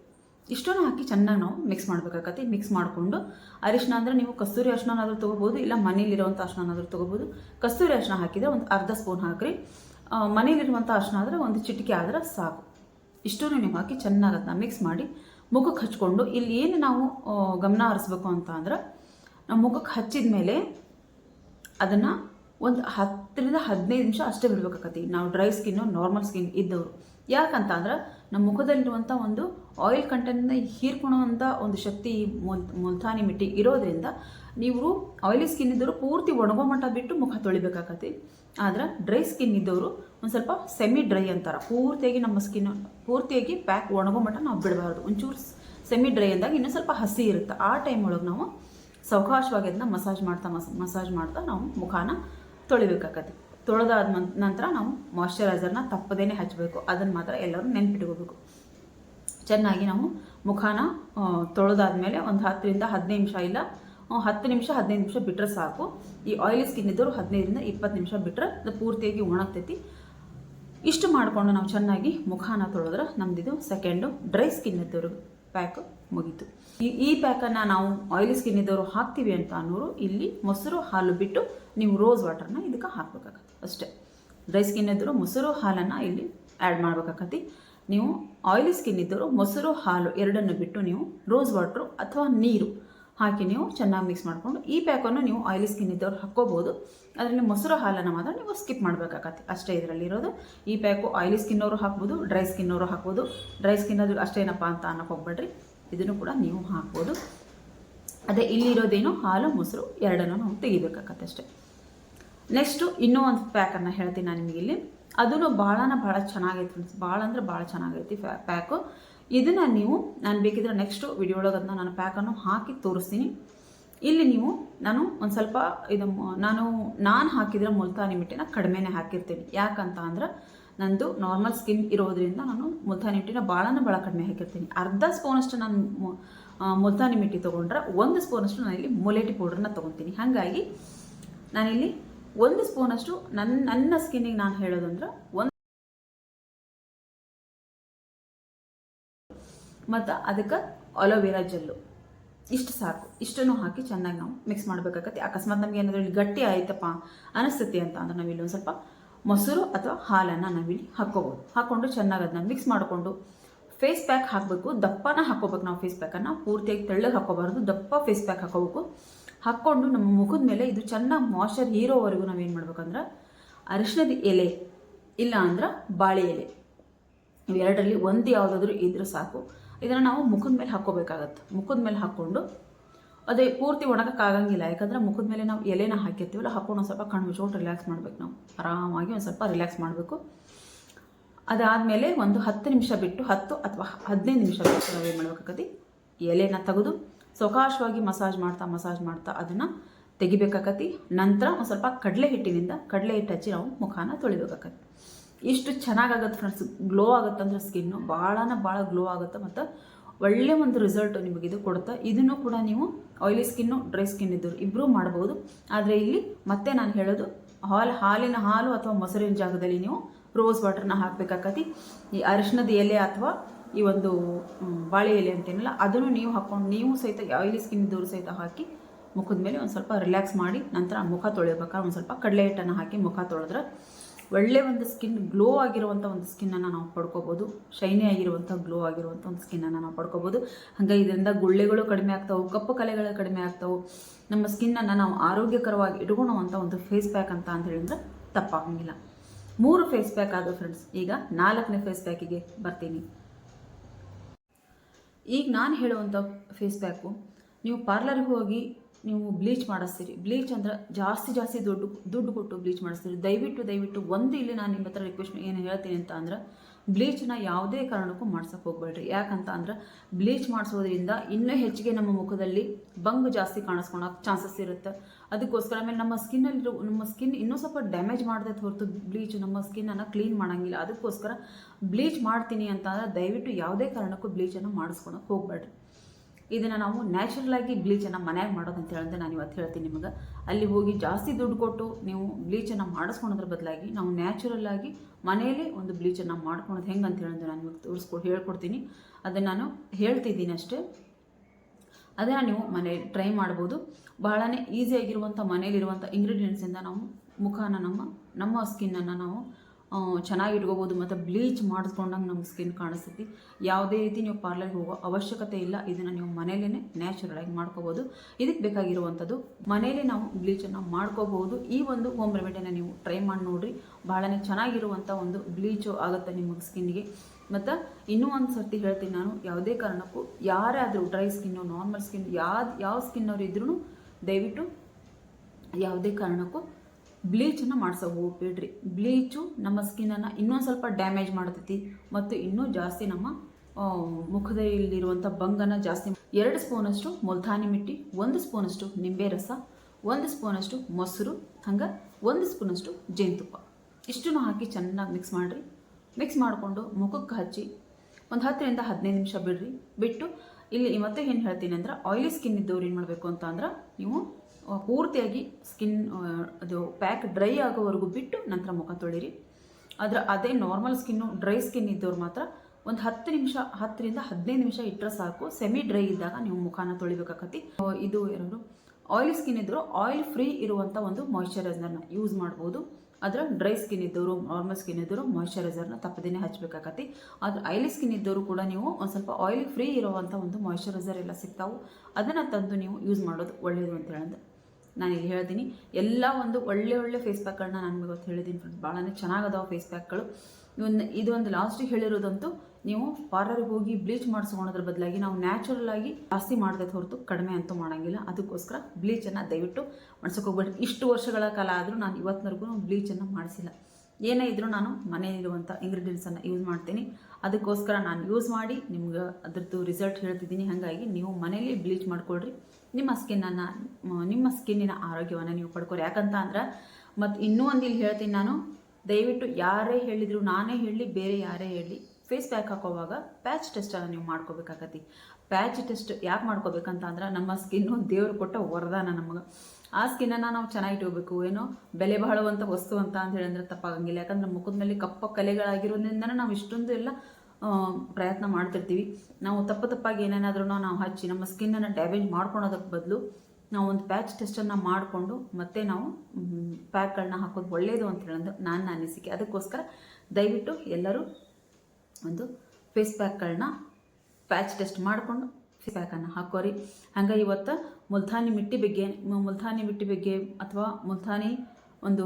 ಇಷ್ಟನ್ನು ಹಾಕಿ ಚೆನ್ನಾಗಿ ನಾವು ಮಿಕ್ಸ್ ಮಾಡಬೇಕಾಗತ್ತೆ. ಮಿಕ್ಸ್ ಮಾಡಿಕೊಂಡು ಅರಿಶಿನ ಅಂದರೆ ನೀವು ಕಸ್ತೂರಿ ಅರಿಶಿನಾದ್ರೂ ತೊಗೋಬೋದು ಇಲ್ಲ ಮನೇಲಿರುವಂಥ ಅರಿಶಿನಾದ್ರೂ ತೊಗೋಬೋದು ಕಸ್ತೂರಿ ಅರಿಶಿನ ಹಾಕಿದರೆ ಒಂದು ಅರ್ಧ ಸ್ಪೂನ್ ಹಾಕಿರಿ. ಮನೇಲಿರುವಂಥ ಅರಿಶಿನ ಆದರೆ ಒಂದು ಚಿಟಿಕೆ ಆದರೆ ಸಾಕು. ಇಷ್ಟನ್ನು ನೀವು ಹಾಕಿ ಚೆನ್ನಾಗಿ ಅದನ್ನ ಮಿಕ್ಸ್ ಮಾಡಿ ಮುಖಕ್ಕೆ ಹಚ್ಕೊಂಡು ಇಲ್ಲಿ ಏನು ನಾವು ಗಮನ ಹರಿಸ್ಬೇಕು ಅಂತ ಅಂದ್ರೆ ನಾವು ಮುಖಕ್ಕೆ ಹಚ್ಚಿದ ಮೇಲೆ ಅದನ್ನು ಒಂದು ಹತ್ತರಿಂದ ಹದಿನೈದು ನಿಮಿಷ ಅಷ್ಟೇ ಬಿಡ್ಬೇಕಾಗತ್ತೆ ನಾವು ಡ್ರೈ ಸ್ಕಿನ್ನು ನಾರ್ಮಲ್ ಸ್ಕಿನ್ ಇದ್ದವರು. ಯಾಕಂತ ಅಂದ್ರೆ ನಮ್ಮ ಮುಖದಲ್ಲಿರುವಂಥ ಒಂದು ಆಯಿಲ್ ಕಂಟೆಂಟ್ನ ಹೀರ್ಕೊಳ್ಳುವಂಥ ಒಂದು ಶಕ್ತಿ ಮುಲ್ತಾನಿ ಮಿಟ್ಟಿ ಇರೋದ್ರಿಂದ ನೀವು ಆಯಿಲಿ ಸ್ಕಿನ್ ಇದ್ದವರು ಪೂರ್ತಿ ಒಣಗೋ ಮಟ್ಟ ಬಿಟ್ಟು ಮುಖ ತೊಳಿಬೇಕಾಗತ್ತೆ ಆದ್ರೆ ಡ್ರೈ ಸ್ಕಿನ್ ಇದ್ದವರು ಒಂದು ಸ್ವಲ್ಪ ಸೆಮಿ ಡ್ರೈ ಅಂತಾರೆ. ಪೂರ್ತಿಯಾಗಿ ನಮ್ಮ ಸ್ಕಿನ್ ಪೂರ್ತಿಯಾಗಿ ಪ್ಯಾಕ್ ಒಣಗೋ ಮಟ್ಟ ನಾವು ಬಿಡಬಾರ್ದು. ಒಂಚೂರು ಸೆಮಿ ಡ್ರೈ ಅಂದಾಗ ಇನ್ನೂ ಸ್ವಲ್ಪ ಹಸಿ ಇರುತ್ತೆ. ಆ ಟೈಮ್ ಒಳಗೆ ನಾವು ಸಾವಕಾಶವಾಗಿ ಅದನ್ನ ಮಸಾಜ್ ಮಾಡ್ತಾ ಮಸ್ ಮಸಾಜ್ ಮಾಡ್ತಾ ನಾವು ಮುಖಾನ ತೊಳಿಬೇಕಾಗತ್ತೆ. ತೊಳೆದಾದ ನಂತರ ನಾವು ಮಾಯಶ್ಚರೈಸರ್ನ ತಪ್ಪದೇ ಹಚ್ಚಬೇಕು ಅದನ್ನು ಮಾತ್ರ ಎಲ್ಲರೂ ನೆನ್ಪಿಟ್ಕೋಬೇಕು. ಚೆನ್ನಾಗಿ ನಾವು ಮುಖಾನ ತೊಳೆದಾದ ತೊಳೆದಾದ್ಮೇಲೆ ಒಂದು ಹತ್ತರಿಂದ ಹದಿನೈದು ನಿಮಿಷ ಇಲ್ಲ ಹತ್ತು ನಿಮಿಷ, ಹದಿನೈದು ನಿಮಿಷ ಬಿಟ್ಟರೆ ಸಾಕು. ಈ ಆಯಿಲಿ ಸ್ಕಿನ್ ಇದ್ದವರು ಹದಿನೈದರಿಂದ ಇಪ್ಪತ್ತು ನಿಮಿಷ ಬಿಟ್ಟರೆ ಅದು ಪೂರ್ತಿಯಾಗಿ ಒಣಗ್ತೈತಿ. ಇಷ್ಟು ಮಾಡಿಕೊಂಡು ನಾವು ಚೆನ್ನಾಗಿ ಮುಖಾನ ತೊಳೆದ್ರೆ ನಮ್ದಿದು ಸೆಕೆಂಡು ಡ್ರೈ ಸ್ಕಿನ್ ಇದ್ದವರು ಪ್ಯಾಕ್ ಮುಗೀತು. ಈ ಪ್ಯಾಕನ್ನು ನಾವು ಆಯಿಲಿ ಸ್ಕಿನ್ ಇದ್ದವರು ಹಾಕ್ತೀವಿ ಅಂತ ಅನ್ನೋರು ಇಲ್ಲಿ ಮೊಸರು ಹಾಲು ಬಿಟ್ಟು ನೀವು ರೋಸ್ ವಾಟರ್ನ ಇದಕ್ಕೆ ಹಾಕ್ಬೇಕಾಗತ್ತೆ. ಅಷ್ಟೇ. ಡ್ರೈ ಸ್ಕಿನ್ ಇದ್ದರು ಮೊಸರು ಹಾಲನ್ನು ಇಲ್ಲಿ ಆ್ಯಡ್ ಮಾಡ್ಬೇಕಾಗತ್ತೆ. ನೀವು ಆಯಿಲಿ ಸ್ಕಿನ್ ಇದ್ದವರು ಮೊಸರು ಹಾಲು ಎರಡನ್ನು ಬಿಟ್ಟು ನೀವು ರೋಸ್ ವಾಟ್ರು ಅಥವಾ ನೀರು ಹಾಕಿ ನೀವು ಚೆನ್ನಾಗಿ ಮಿಕ್ಸ್ ಮಾಡಿಕೊಂಡು ಈ ಪ್ಯಾಕನ್ನು ನೀವು ಆಯಿಲಿ ಸ್ಕಿನ್ ಇದ್ದವರು ಹಾಕ್ಕೋಬೋದು. ಅದರಲ್ಲಿ ಮೊಸರು ಹಾಲನ್ನು ಮಾತ್ರ ನೀವು ಸ್ಕಿಪ್ ಮಾಡಬೇಕಾಗತ್ತೆ. ಅಷ್ಟೇ ಇದರಲ್ಲಿ ಇರೋದು ಈ ಪ್ಯಾಕು ಆಯಿಲಿ ಸ್ಕಿನ್ನವರು ಹಾಕ್ಬೋದು ಡ್ರೈ ಸ್ಕಿನ್ನವರು ಹಾಕ್ಬೋದು. ಡ್ರೈ ಸ್ಕಿನ್ ಅದು ಅಷ್ಟೇನಪ್ಪ ಅಂತ ಅನ್ನೋಕೆ ಹೋಗ್ಬೇಡ್ರಿ. ಇದನ್ನು ಕೂಡ ನೀವು ಹಾಕ್ಬೋದು. ಅದೇ ಇಲ್ಲಿರೋದೇನು ಹಾಲು, ಮೊಸರು ಎರಡನ್ನು ನಾವು ತೆಗಿಬೇಕಾಗತ್ತೆ ಅಷ್ಟೇ. ನೆಕ್ಸ್ಟು ಇನ್ನೂ ಒಂದು ಪ್ಯಾಕನ್ನು ಹೇಳ್ತೀನಿ ನಾನು ನಿಮಗೆ ಇಲ್ಲಿ. ಅದೂ ಭಾಳನ ಭಾಳ ಚೆನ್ನಾಗೈತೆ ಫ್ರೆಂಡ್ಸ್ ಭಾಳ ಅಂದರೆ ಭಾಳ ಚೆನ್ನಾಗೈತಿ ಪ್ಯಾಕು ಇದನ್ನು ನೀವು ನಾನು ಬೇಕಿದ್ರೆ ನೆಕ್ಸ್ಟು ವಿಡಿಯೋ ಒಳಗೆ ಅದನ್ನ ನಾನು ಪ್ಯಾಕನ್ನು ಹಾಕಿ ತೋರಿಸ್ತೀನಿ. ಇಲ್ಲಿ ನೀವು ನಾನು ಒಂದು ಸ್ವಲ್ಪ ಇದು ನಾನು ನಾನು ಹಾಕಿದ್ರೆ ಮುಲ್ತಾನಿ ಮಿಟ್ಟಿನ ಕಡಿಮೆನೇ ಹಾಕಿರ್ತೀನಿ. ಯಾಕಂತ ಅಂದ್ರೆ ನಂದು ನಾರ್ಮಲ್ ಸ್ಕಿನ್ ಇರೋದ್ರಿಂದ ನಾನು ಮುಲ್ತಾನಿ ಹಿಟ್ಟಿನ ಭಾಳನ ಭಾಳ ಕಡಿಮೆ ಹಾಕಿರ್ತೀನಿ. ಅರ್ಧ ಸ್ಪೂನಷ್ಟು ನಾನು ಮುಲ್ತಾನಿ ಮಿಟ್ಟಿ ತೊಗೊಂಡ್ರೆ ಒಂದು ಸ್ಪೂನಷ್ಟು ನಾನಿಲ್ಲಿ ಮುಲೇಟಿ ಪೌಡ್ರನ್ನ ತೊಗೊತೀನಿ. ಹಾಗಾಗಿ ನಾನಿಲ್ಲಿ ಒಂದು ಸ್ಪೂನಷ್ಟು ನನ್ನ ನನ್ನ ಸ್ಕಿನ್ನಿಗೆ ನಾನು ಹೇಳೋದಂದ್ರೆ ಒಂದು ಮತ್ತು ಅದಕ್ಕೆ ಅಲೋವೆರಾ ಜೆಲ್ಲು. ಇಷ್ಟು ಸಾಕು. ಇಷ್ಟನ್ನು ಹಾಕಿ ಚೆನ್ನಾಗಿ ನಾವು ಮಿಕ್ಸ್ ಮಾಡಬೇಕಾಗತ್ತೆ. ಅಕಸ್ಮಾತ್ ನಮಗೆ ಏನಾದರೂ ಗಟ್ಟಿ ಆಯ್ತಪ್ಪ ಅನಿಸ್ತತಿ ಅಂತ ಅಂದ್ರೆ ನಾವಿಲ್ಲಿ ಒಂದು ಸ್ವಲ್ಪ ಮೊಸರು ಅಥವಾ ಹಾಲನ್ನು ನಾವಿಲ್ಲಿ ಹಾಕ್ಕೋಬೋದು. ಹಾಕ್ಕೊಂಡು ಚೆನ್ನಾಗಿ ಅದನ್ನ ಮಿಕ್ಸ್ ಮಾಡಿಕೊಂಡು ಫೇಸ್ ಪ್ಯಾಕ್ ಹಾಕಬೇಕು. ದಪ್ಪನ ಹಾಕೋಬೇಕು ನಾವು ಫೇಸ್ ಪ್ಯಾಕನ್ನು ಪೂರ್ತಿಯಾಗಿ ತೆಳ್ಳಗೆ ಹಾಕೋಬಾರ್ದು ದಪ್ಪ ಫೇಸ್ ಪ್ಯಾಕ್ ಹಾಕೋಬೇಕು ಹಾಕ್ಕೊಂಡು ನಮ್ಮ ಮುಖದ ಮೇಲೆ ಇದು ಚೆನ್ನಾಗಿ ಮಾಯ್ಶ್ಚರ್ ಹೀರೋವರೆಗೂ ನಾವೇನು ಮಾಡ್ಬೇಕಂದ್ರೆ ಅರಿಶಿಣದ ಎಲೆ, ಇಲ್ಲ ಅಂದ್ರೆ ಬಾಳೆ ಎಲೆ. ಇವೆರಡರಲ್ಲಿ ಒಂದು ಯಾವುದಾದ್ರೂ ಇದ್ರೆ ಸಾಕು. ಇದನ್ನು ನಾವು ಮುಖದ ಮೇಲೆ ಹಾಕ್ಕೋಬೇಕಾಗತ್ತೆ. ಮುಖದ ಮೇಲೆ ಹಾಕ್ಕೊಂಡು ಅದೇ ಪೂರ್ತಿ ಒಣಗಕ್ಕಾಗಂಗಿಲ್ಲ. ಯಾಕಂದ್ರೆ ಮುಖದ ಮೇಲೆ ನಾವು ಎಲೆನ ಹಾಕಿರ್ತೀವಲ್ಲ ಹಾಕೊಂಡು ಒಂದು ಸ್ವಲ್ಪ ಕಣ್ಣು ಮುಚ್ಕೊಂಡು ರಿಲ್ಯಾಕ್ಸ್ ಮಾಡ್ಬೇಕು ನಾವು. ಆರಾಮಾಗಿ ಒಂದು ಸ್ವಲ್ಪ ರಿಲ್ಯಾಕ್ಸ್ ಮಾಡಬೇಕು. ಅದಾದಮೇಲೆ ಒಂದು ಹತ್ತು ನಿಮಿಷ ಬಿಟ್ಟು ಹತ್ತು ಅಥವಾ ಹದಿನೈದು ನಿಮಿಷ ಬಿಟ್ಟು ನಾವು ಏನು ಮಾಡ್ಬೇಕಾಗತ್ತೆ. ಎಲೆನ ತೆಗೆದು ಸೊಕಾಶವಾಗಿ ಮಸಾಜ್ ಮಾಡ್ತಾ ಮಸಾಜ್ ಮಾಡ್ತಾ ಅದನ್ನು ತೆಗಿಬೇಕಾಕತಿ ನಂತರ ಒಂದು ಸ್ವಲ್ಪ ಕಡಲೆ ಹಿಟ್ಟಿನಿಂದ ಕಡಲೆ ಹಿಟ್ಟು ಹಚ್ಚಿ ನಾವು ಮುಖಾನ ತೊಳಿಬೇಕಾಗತ್ತೆ. ಇಷ್ಟು ಚೆನ್ನಾಗಾಗತ್ತೆ ಫ್ರೆಂಡ್ಸ್ ಗ್ಲೋ ಆಗುತ್ತಂದ್ರೆ ಸ್ಕಿನ್ನು ಭಾಳನ ಭಾಳ ಗ್ಲೋ ಆಗುತ್ತೆ. ಮತ್ತು ಒಳ್ಳೆ ಒಂದು ರಿಸಲ್ಟ್ ನಿಮಗೆ ಇದು ಕೊಡುತ್ತೆ, ಇದನ್ನು ಕೂಡ ನೀವು ಆಯಿಲಿ ಸ್ಕಿನ್ನು ಡ್ರೈ ಸ್ಕಿನ್ ಇದ್ದರು ಇಬ್ಬರೂ ಮಾಡ್ಬೋದು. ಆದರೆ ಇಲ್ಲಿ ಮತ್ತೆ ನಾನು ಹೇಳೋದು, ಹಾಲ್, ಹಾಲಿನ ಹಾಲು ಅಥವಾ ಮೊಸರಿನ ಜಾಗದಲ್ಲಿ ನೀವು ರೋಸ್ ವಾಟರ್ನ ಹಾಕಬೇಕಾಕತಿ. ಈ ಅರಿಶಿನದ ಎಲೆ ಅಥವಾ ಈ ಒಂದು ಬಾಳೆ ಎಲೆ ಅಂತೇನಲ್ಲ, ಅದನ್ನು ನೀವು ಹಾಕ್ಕೊಂಡು, ನೀವು ಸಹಿತ ಆಯಿಲಿ ಸ್ಕಿನ್ ಇದ್ದವರು ಸಹಿತ ಹಾಕಿ ಮುಖದ ಮೇಲೆ ಒಂದು ಸ್ವಲ್ಪ ರಿಲ್ಯಾಕ್ಸ್ ಮಾಡಿ, ನಂತರ ಮುಖ ತೊಳೆಯಬೇಕಾದ್ರೆ ಒಂದು ಸ್ವಲ್ಪ ಕಡಲೆ ಹಿಟ್ಟನ್ನು ಹಾಕಿ ಮುಖ ತೊಳೆದ್ರೆ ಒಳ್ಳೆ ಒಂದು ಸ್ಕಿನ್ ಗ್ಲೋ ಆಗಿರುವಂಥ ಒಂದು ಸ್ಕಿನ್ನನ್ನು ನಾವು ಪಡ್ಕೋಬೋದು. ಶೈನಿ ಆಗಿರುವಂಥ ಗ್ಲೋ ಆಗಿರುವಂಥ ಒಂದು ಸ್ಕಿನ್ನನ್ನು ನಾವು ಪಡ್ಕೋಬೋದು. ಹಾಗೆ ಇದರಿಂದ ಗುಳ್ಳೆಗಳು ಕಡಿಮೆ ಆಗ್ತಾವೆ, ಕಪ್ಪು ಕಲೆಗಳು ಕಡಿಮೆ ಆಗ್ತಾವೆ. ನಮ್ಮ ಸ್ಕಿನ್ನನ್ನು ನಾವು ಆರೋಗ್ಯಕರವಾಗಿ ಇಟ್ಕೊಳ್ಳುವಂಥ ಒಂದು ಫೇಸ್ ಪ್ಯಾಕ್ ಅಂತ ಅಂತ ಹೇಳಿದ್ರೆ ತಪ್ಪಾಗಂಗಿಲ್ಲ ಮೂರು ಫೇಸ್ ಪ್ಯಾಕ್ ಆದವು ಫ್ರೆಂಡ್ಸ್ ಈಗ ನಾಲ್ಕನೇ ಫೇಸ್ ಪ್ಯಾಕಿಗೆ ಬರ್ತೀನಿ. ಈಗ ನಾನು ಹೇಳುವಂಥ ಫೇಸ್ ಪ್ಯಾಕು ನೀವು ಪಾರ್ಲರ್ಗೆ ಹೋಗಿ ನೀವು ಬ್ಲೀಚ್ ಮಾಡಿಸ್ತೀರಿ. ಬ್ಲೀಚ್ ಅಂದ್ರೆ ಜಾಸ್ತಿ ಜಾಸ್ತಿ ದುಡ್ಡು ದುಡ್ಡು ಕೊಟ್ಟು ಬ್ಲೀಚ್ ಮಾಡಿಸ್ತೀರಿ. ದಯವಿಟ್ಟು ದಯವಿಟ್ಟು ಒಂದು ಇಲ್ಲಿ ನಾನು ನಿಮ್ಮ ಹತ್ರ ರಿಕ್ವೆಸ್ಟ್ ಏನು ಹೇಳ್ತೀನಿ ಅಂತ ಅಂದ್ರೆ ಬ್ಲೀಚ್ನ ಯಾವುದೇ ಕಾರಣಕ್ಕೂ ಮಾಡ್ಸೋಕೆ ಹೋಗ್ಬೇಡ್ರಿ. ಯಾಕಂತ ಅಂದ್ರೆ ಬ್ಲೀಚ್ ಮಾಡಿಸೋದ್ರಿಂದ ಇನ್ನೂ ಹೆಚ್ಚಿಗೆ ನಮ್ಮ ಮುಖದಲ್ಲಿ ಬಂಗ್ ಜಾಸ್ತಿ ಕಾಣಿಸ್ಕೊಳಕ್ಕೆ ಚಾನ್ಸಸ್ ಇರುತ್ತೆ. ಅದಕ್ಕೋಸ್ಕರ ಆಮೇಲೆ ನಮ್ಮ ಸ್ಕಿನ್ನಲ್ಲಿರೋ ನಮ್ಮ ಸ್ಕಿನ್ ಇನ್ನೂ ಸ್ವಲ್ಪ ಡ್ಯಾಮೇಜ್ ಮಾಡದೆ ಹೊರತು ಬ್ಲೀಚ್ ನಮ್ಮ ಸ್ಕಿನ್ನನ್ನು ಕ್ಲೀನ್ ಮಾಡೋಂಗಿಲ್ಲ. ಅದಕ್ಕೋಸ್ಕರ ಬ್ಲೀಚ್ ಮಾಡ್ತೀನಿ ಅಂತ ಅಂದ್ರೆ ದಯವಿಟ್ಟು ಯಾವುದೇ ಕಾರಣಕ್ಕೂ ಬ್ಲೀಚನ್ನು ಮಾಡಿಸ್ಕೊಳಕ್ಕೆ ಹೋಗ್ಬೇಡ್ರಿ. ಇದನ್ನು ನಾವು ನ್ಯಾಚುರಲ್ ಆಗಿ ಬ್ಲೀಚನ್ನು ಮನೆಯಾಗ ಮಾಡೋದು ಅಂತ ಹೇಳಿದ್ರೆ ನಾನು ಇವತ್ತು ಹೇಳ್ತೀನಿ ನಿಮಗೆ. ಅಲ್ಲಿ ಹೋಗಿ ಜಾಸ್ತಿ ದುಡ್ಡು ಕೊಟ್ಟು ನೀವು ಬ್ಲೀಚನ್ನು ಮಾಡಿಸ್ಕೊಳೋದ್ರ ಬದಲಾಗಿ ನಾವು ನ್ಯಾಚುರಲ್ ಆಗಿ ಮನೆಯಲ್ಲೇ ಒಂದು ಬ್ಲೀಚನ್ನು ಮಾಡ್ಕೊಳೋದು ಹೆಂಗೆ ಅಂತ ಹೇಳಿದ್ರೆ ನಾನು ನಿಮಗೆ ತೋರಿಸ್ಕೊ, ಹೇಳ್ಕೊಡ್ತೀನಿ. ಅದನ್ನು ನಾನು ಹೇಳ್ತಿದ್ದೀನಿ ಅಷ್ಟೇ. ಅದನ್ನು ನೀವು ಮನೆಯಲ್ಲಿ ಟ್ರೈ ಮಾಡ್ಬೋದು. ಬಹಳನೇ ಈಸಿಯಾಗಿರುವಂಥ ಮನೆಯಲ್ಲಿರುವಂಥ ಇಂಗ್ರೀಡಿಯೆಂಟ್ಸಿಂದ ನಾವು ಮುಖನ ನಮ್ಮ ನಮ್ಮ ಸ್ಕಿನ್ನನ್ನು ನಾವು ಚೆನ್ನಾಗಿ ಇಟ್ಕೋಬೋದು, ಮತ್ತು ಬ್ಲೀಚ್ ಮಾಡಿಸ್ಕೊಂಡಂಗೆ ನಮ್ಮ ಸ್ಕಿನ್ ಕಾಣಿಸ್ತೈತಿ. ಯಾವುದೇ ರೀತಿ ನೀವು ಪಾರ್ಲರ್ಗೆ ಹೋಗೋ ಅವಶ್ಯಕತೆ ಇಲ್ಲ, ಇದನ್ನು ನೀವು ಮನೆಯಲ್ಲೇ ನ್ಯಾಚುರಲಾಗಿ ಮಾಡ್ಕೋಬೋದು. ಇದಕ್ಕೆ ಬೇಕಾಗಿರುವಂಥದ್ದು ಮನೆಯಲ್ಲೇ ನಾವು ಬ್ಲೀಚನ್ನು ಮಾಡ್ಕೋಬಹುದು ಈ ಒಂದು ಹೋಮ್ ರೆಮಿಡಿಯನ್ನು ನೀವು ಟ್ರೈ ಮಾಡಿ ನೋಡಿರಿ. ಭಾಳನೇ ಚೆನ್ನಾಗಿರುವಂಥ ಒಂದು ಬ್ಲೀಚು ಆಗುತ್ತೆ ನಿಮ್ಮ ಸ್ಕಿನ್ಗೆ ಮತ್ತು ಇನ್ನೂ ಒಂದು ಸರ್ತಿ ಹೇಳ್ತೀನಿ ನಾನು, ಯಾವುದೇ ಕಾರಣಕ್ಕೂ ಯಾರೇ ಆದರೂ ಡ್ರೈ ಸ್ಕಿನ್ನು ನಾರ್ಮಲ್ ಸ್ಕಿನ್ ಯಾವ್ದು ಯಾವ ಸ್ಕಿನ್ನವ್ರು ಇದ್ರೂ ದಯವಿಟ್ಟು ಯಾವುದೇ ಕಾರಣಕ್ಕೂ ಬ್ಲೀಚನ್ನು ಮಾಡ್ಸೋ ಹೋಗ್ಬೇಡ್ರಿ ಬ್ಲೀಚು ನಮ್ಮ ಸ್ಕಿನ್ನನ್ನು ಇನ್ನೊಂದು ಸ್ವಲ್ಪ ಡ್ಯಾಮೇಜ್ ಮಾಡ್ತೈತಿ ಮತ್ತು ಇನ್ನೂ ಜಾಸ್ತಿ ನಮ್ಮ ಮುಖದಲ್ಲಿರುವಂಥ ಬಂಗನ ಜಾಸ್ತಿ ಎರಡು ಸ್ಪೂನಷ್ಟು ಮುಲ್ತಾನಿ ಮಿಟ್ಟಿ, ಒಂದು ಸ್ಪೂನಷ್ಟು ನಿಂಬೆ ರಸ, ಒಂದು ಸ್ಪೂನಷ್ಟು ಮೊಸರು, ಹಂಗೆ ಒಂದು ಸ್ಪೂನಷ್ಟು ಜೇನುತುಪ್ಪ. ಇಷ್ಟನ್ನು ಹಾಕಿ ಚೆನ್ನಾಗಿ ಮಿಕ್ಸ್ ಮಾಡಿರಿ. ಮಿಕ್ಸ್ ಮಾಡಿಕೊಂಡು ಮುಖಕ್ಕೆ ಹಚ್ಚಿ ಒಂದು ಹತ್ತರಿಂದ ಹದಿನೈದು ನಿಮಿಷ ಬಿಡ್ರಿ. ಬಿಟ್ಟು ಇಲ್ಲಿ ಮತ್ತೆ ಏನು ಹೇಳ್ತೀನಿ ಅಂದ್ರೆ ಆಯಿಲಿ ಸ್ಕಿನ್ ಇದ್ದವ್ರು ಏನು ಮಾಡಬೇಕು ಅಂತ ಅಂದ್ರೆ ನೀವು ಪೂರ್ತಿಯಾಗಿ ಸ್ಕಿನ್ ಅದು ಪ್ಯಾಕ್ ಡ್ರೈ ಆಗೋವರೆಗೂ ಬಿಟ್ಟು ನಂತರ ಮುಖ ತೊಳಿರಿ. ಆದರೆ ಅದೇ ನಾರ್ಮಲ್ ಸ್ಕಿನ್ನು ಡ್ರೈ ಸ್ಕಿನ್ ಇದ್ದವ್ರು ಮಾತ್ರ ಒಂದು ಹತ್ತು ನಿಮಿಷ, ಹತ್ತರಿಂದ ಹದಿನೈದು ನಿಮಿಷ ಇಟ್ಟರೆ ಸಾಕು. ಸೆಮಿ ಡ್ರೈ ಇದ್ದಾಗ ನೀವು ಮುಖನ ತೊಳಿಬೇಕಾಕತಿ ಇದು ಏನಾದ್ರು ಆಯಿಲ್ ಸ್ಕಿನ್ ಇದ್ದರೂ ಆಯಿಲ್ ಫ್ರೀ ಇರುವಂಥ ಒಂದು ಮಾಯಿಶ್ಚರೈಸರ್ನ ಯೂಸ್ ಮಾಡ್ಬೋದು. ಅದರ ಡ್ರೈ ಸ್ಕಿನ್ ಇದ್ದವರು ನಾರ್ಮಲ್ ಸ್ಕಿನ್ ಇದ್ದವರು ಮಾಯಿಶ್ಚರೈಸರ್ನ ತಪ್ಪದೇ ಹಚ್ಚಬೇಕಾಕತಿ ಆದರೆ ಆಯಿಲಿ ಸ್ಕಿನ್ ಇದ್ದವರು ಕೂಡ ನೀವು ಒಂದು ಸ್ವಲ್ಪ ಆಯಿಲ್ ಫ್ರೀ ಇರುವಂಥ ಒಂದು ಮಾಯಿಶ್ಚರೈಸರ್ ಎಲ್ಲ ಸಿಗ್ತಾವೆ. ಅದನ್ನು ತಂದು ನೀವು ಯೂಸ್ ಮಾಡೋದು ಒಳ್ಳೆಯದು ಅಂತ ಹೇಳಿದ್ರೆ ನಾನು ಇಲ್ಲಿ ಹೇಳ್ತೀನಿ. ಎಲ್ಲ ಒಂದು ಒಳ್ಳೆ ಒಳ್ಳೆ ಫೇಸ್ ಪ್ಯಾಕ್ಗಳನ್ನ ನಾನು ನಿಮಗೆ ಹೇಳಿದ್ದೀನಿ ಫ್ರೆಂಡ್ಸ್ ಭಾಳನೇ ಚೆನ್ನಾಗದಾವ ಫೇಸ್ ಪ್ಯಾಕ್ಗಳು ಇವನ್ನ ಇದು ಒಂದು ಲಾಸ್ಟಿಗೆ ಹೇಳಿರೋದಂತೂ ನೀವು ಪಾರ್ಲರ್ಗೆ ಹೋಗಿ ಬ್ಲೀಚ್ ಮಾಡಿಸ್ಕೊಳೋದ್ರ ಬದಲಾಗಿ ನಾವು ನ್ಯಾಚುರಲ್ ಆಗಿ ಜಾಸ್ತಿ ಮಾಡಿದೆ ಹೊರತು ಕಡಿಮೆ ಅಂತೂ ಮಾಡೋಂಗಿಲ್ಲ. ಅದಕ್ಕೋಸ್ಕರ ಬ್ಲೀಚನ್ನು ದಯವಿಟ್ಟು ಮಾಡ್ಸೋಕೆ ಹೋಗ್ಬೇಡಿ. ಇಷ್ಟು ವರ್ಷಗಳ ಕಾಲ ಆದರೂ ನಾನು ಇವತ್ತಿನವರೆಗೂ ಬ್ಲೀಚನ್ನು ಮಾಡಿಸಿಲ್ಲ. ಏನೇ ಇದ್ರೂ ನಾನು ಮನೆಯಲ್ಲಿರುವಂಥ ಇಂಗ್ರೀಡಿಯೆಂಟ್ಸನ್ನು ಯೂಸ್ ಮಾಡ್ತೀನಿ. ಅದಕ್ಕೋಸ್ಕರ ನಾನು ಯೂಸ್ ಮಾಡಿ ನಿಮ್ಗೆ ಅದ್ರದ್ದು ರಿಸಲ್ಟ್ ಹೇಳ್ತಿದ್ದೀನಿ. ಹಾಗಾಗಿ ನೀವು ಮನೇಲಿ ಬ್ಲೀಚ್ ಮಾಡ್ಕೊಳ್ರಿ. ನಿಮ್ಮ ಸ್ಕಿನ್ನನ್ನು ನಿಮ್ಮ ಸ್ಕಿನ್ನಿನ ಆರೋಗ್ಯವನ್ನು ನೀವು ಪಡ್ಕೊರಿ ಯಾಕಂತ ಅಂದ್ರೆ, ಮತ್ತು ಇನ್ನೂ ಒಂದು ಇಲ್ಲಿ ಹೇಳ್ತೀನಿ ನಾನು. ದಯವಿಟ್ಟು ಯಾರೇ ಹೇಳಿದ್ರು ನಾನೇ ಹೇಳಿ, ಬೇರೆ ಯಾರೇ ಹೇಳಿ ಫೇಸ್ ಪ್ಯಾಕ್ ಹಾಕೋವಾಗ ಪ್ಯಾಚ್ ಟೆಸ್ಟನ್ನು ನೀವು ಮಾಡ್ಕೋಬೇಕಾಗತ್ತಿ. ಪ್ಯಾಚ್ ಟೆಸ್ಟ್ ಯಾಕೆ ಮಾಡ್ಕೋಬೇಕಂತ ಅಂದ್ರೆ, ನಮ್ಮ ಸ್ಕಿನ್ನು ದೇವರು ಕೊಟ್ಟ ವರದಾನ ನಮಗೆ. ಆ ಸ್ಕಿನ್ನನ್ನು ನಾವು ಚೆನ್ನಾಗಿ ಇಟ್ಕೋಬೇಕು. ಏನೋ ಬೆಲೆ ಬಾಳುವಂಥ ವಸ್ತು ಅಂತ ಅಂತ ಹೇಳಿದ್ರೆ ತಪ್ಪಾಗಂಗಿಲ್ಲ. ಯಾಕಂದ್ರೆ ಮುಖದ ಮೇಲೆ ಕಪ್ಪ ಕಲೆಗಳಾಗಿರೋದ್ರಿಂದನೇ ನಾವು ಇಷ್ಟೊಂದು ಎಲ್ಲ ಪ್ರಯತ್ನ ಮಾಡ್ತಿರ್ತೀವಿ. ನಾವು ತಪ್ಪು ತಪ್ಪಾಗಿ ಏನೇನಾದ್ರೂ ನಾವು ಹಚ್ಚಿ ನಮ್ಮ ಸ್ಕಿನ್ನನ್ನು ಡ್ಯಾಮೇಜ್ ಮಾಡ್ಕೊಳೋದಕ್ಕೆ ಬದಲು ನಾವು ಒಂದು ಪ್ಯಾಚ್ ಟೆಸ್ಟನ್ನು ಮಾಡಿಕೊಂಡು ಮತ್ತೆ ನಾವು ಪ್ಯಾಕ್ಗಳನ್ನ ಹಾಕೋದು ಒಳ್ಳೆಯದು ಅಂತ ಹೇಳೋದು ನನ್ನ ಅನಿಸಿಕೆ. ಅದಕ್ಕೋಸ್ಕರ ದಯವಿಟ್ಟು ಎಲ್ಲರೂ ಒಂದು ಫೇಸ್ ಪ್ಯಾಕ್ಗಳನ್ನ ಪ್ಯಾಚ್ ಟೆಸ್ಟ್ ಮಾಡಿಕೊಂಡು ಫೇಸ್ ಪ್ಯಾಕನ್ನು ಹಾಕೋರಿ. ಹಂಗೆ ಇವತ್ತು ಮುಲ್ತಾನಿ ಮಿಟ್ಟಿ ಬಗ್ಗೆ ಮುಲ್ತಾನಿ ಮಿಟ್ಟಿ ಬಗ್ಗೆ ಅಥವಾ ಮುಲ್ತಾನಿ ಒಂದು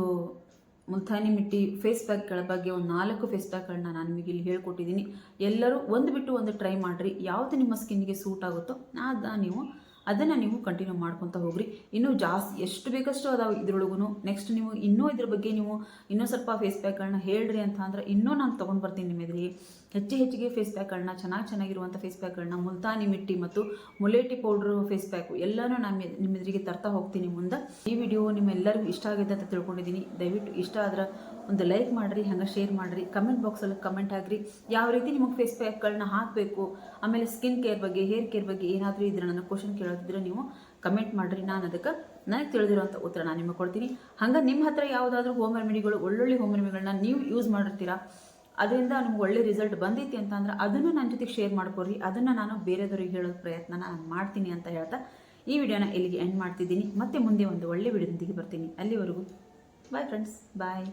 ಮುಲ್ತಾನಿ ಮಿಟ್ಟಿ ಫೇಸ್ ಪ್ಯಾಕ್ಗಳ ಬಗ್ಗೆ ಒಂದು ನಾಲ್ಕು ಫೇಸ್ ಪ್ಯಾಕ್ಗಳನ್ನ ನಾನು ನಿಮಗೆ ಇಲ್ಲಿ ಹೇಳ್ಕೊಟ್ಟಿದ್ದೀನಿ. ಎಲ್ಲರೂ ಒಂದು ಬಿಟ್ಟು ಒಂದು ಟ್ರೈ ಮಾಡಿರಿ. ಯಾವುದು ನಿಮ್ಮ ಸ್ಕಿನ್ಗೆ ಸೂಟ್ ಆಗುತ್ತೋ ಅದ ನೀವು ಅದನ್ನು ನೀವು ಕಂಟಿನ್ಯೂ ಮಾಡ್ಕೊತ ಹೋಗ್ರಿ. ಇನ್ನೂ ಜಾಸ್ತಿ ಎಷ್ಟು ಬೇಕಷ್ಟು ಅದಾವೆ ಇದ್ರೊಳಗೂ ನೆಕ್ಸ್ಟ್ ನೀವು ಇನ್ನೂ ಇದ್ರ ಬಗ್ಗೆ ನೀವು ಇನ್ನೂ ಸ್ವಲ್ಪ ಫೇಸ್ ಪ್ಯಾಕ್ಗಳನ್ನ ಹೇಳ್ರಿ ಅಂತ ಅಂದ್ರೆ ಇನ್ನೂ ನಾನು ತೊಗೊಂಡು ಬರ್ತೀನಿ ನಿಮ್ಮ ಎದುರಿಗೆ ಹೆಚ್ಚು ಹೆಚ್ಚಿಗೆ ಫೇಸ್ ಪ್ಯಾಕ್ಗಳನ್ನ ಚೆನ್ನಾಗಿ ಚೆನ್ನಾಗಿರುವಂಥ ಫೇಸ್ ಪ್ಯಾಕ್ಗಳನ್ನ ಮುಲ್ತಾನಿ ಮಿಟ್ಟಿ ಮತ್ತು ಮುಲೇಟಿ ಪೌಡ್ರು ಫೇಸ್ ಪ್ಯಾಕು ಎಲ್ಲನೂ ನಾನು ನಿಮ್ಮ ಎದುರಿಗೆ ತರ್ತಾ ಹೋಗ್ತೀನಿ ಮುಂದೆ. ಈ ವಿಡಿಯೋ ನಿಮ್ಮೆಲ್ಲರಿಗೂ ಇಷ್ಟ ಆಗಿದೆ ಅಂತ ತಿಳ್ಕೊಂಡಿದ್ದೀನಿ. ದಯವಿಟ್ಟು ಇಷ್ಟ ಆದ್ರೆ ಒಂದು ಲೈಕ್ ಮಾಡಿರಿ, ಹಂಗೆ ಶೇರ್ ಮಾಡಿರಿ. ಕಮೆಂಟ್ ಬಾಕ್ಸಲ್ಲಿ ಕಮೆಂಟ್ ಆಗ್ರಿ ಯಾವ ರೀತಿ ನಿಮಗೆ ಫೇಸ್ ಪ್ಯಾಕ್ಗಳನ್ನ ಹಾಕಬೇಕು, ಆಮೇಲೆ ಸ್ಕಿನ್ ಕೇರ್ ಬಗ್ಗೆ ಹೇರ್ ಕೇರ್ ಬಗ್ಗೆ ಏನಾದರೂ ಇದ್ರೆ ನನ್ನ ಕ್ವಶನ್ ಕೇಳೋದಿದ್ರೆ ನೀವು ಕಮೆಂಟ್ ಮಾಡಿರಿ. ನಾನು ಅದಕ್ಕೆ ನನಗೆ ತಿಳಿದಿರುವಂಥ ಉತ್ತರ ನಾನು ನಿಮಗೆ ಕೊಡ್ತೀನಿ. ಹಂಗೆ ನಿಮ್ಮ ಹತ್ರ ಯಾವುದಾದ್ರೂ ಹೋಮ್ ರೆಮಿಡಿಗಳು ಒಳ್ಳೊಳ್ಳೆ ಹೋಮ್ ರೆಮಿಡಿಗಳನ್ನ ನೀವು ಯೂಸ್ ಮಾಡಿರ್ತೀರಾ ಅದರಿಂದ ನಿಮ್ಗೆ ಒಳ್ಳೆ ರಿಸಲ್ಟ್ ಬಂದೈತಿ ಅಂತಂದ್ರೆ ಅದನ್ನು ನನ್ನ ಜೊತೆಗೆ ಶೇರ್ ಮಾಡ್ಕೊರಿ ಅದನ್ನು ನಾನು ಬೇರೆದವ್ರಿಗೆ ಹೇಳೋ ಪ್ರಯತ್ನ ನಾನು ಮಾಡ್ತೀನಿ ಅಂತ ಹೇಳ್ತಾ ಈ ವಿಡಿಯೋನ ಇಲ್ಲಿಗೆ ಎಂಡ್ ಮಾಡ್ತಿದ್ದೀನಿ. ಮತ್ತೆ ಮುಂದೆ ಒಂದು ಒಳ್ಳೆ ವಿಡಿಯೋದೊಂದಿಗೆ ಬರ್ತೀನಿ. ಅಲ್ಲಿವರೆಗೂ ಬಾಯ್ ಫ್ರೆಂಡ್ಸ್ ಬಾಯ್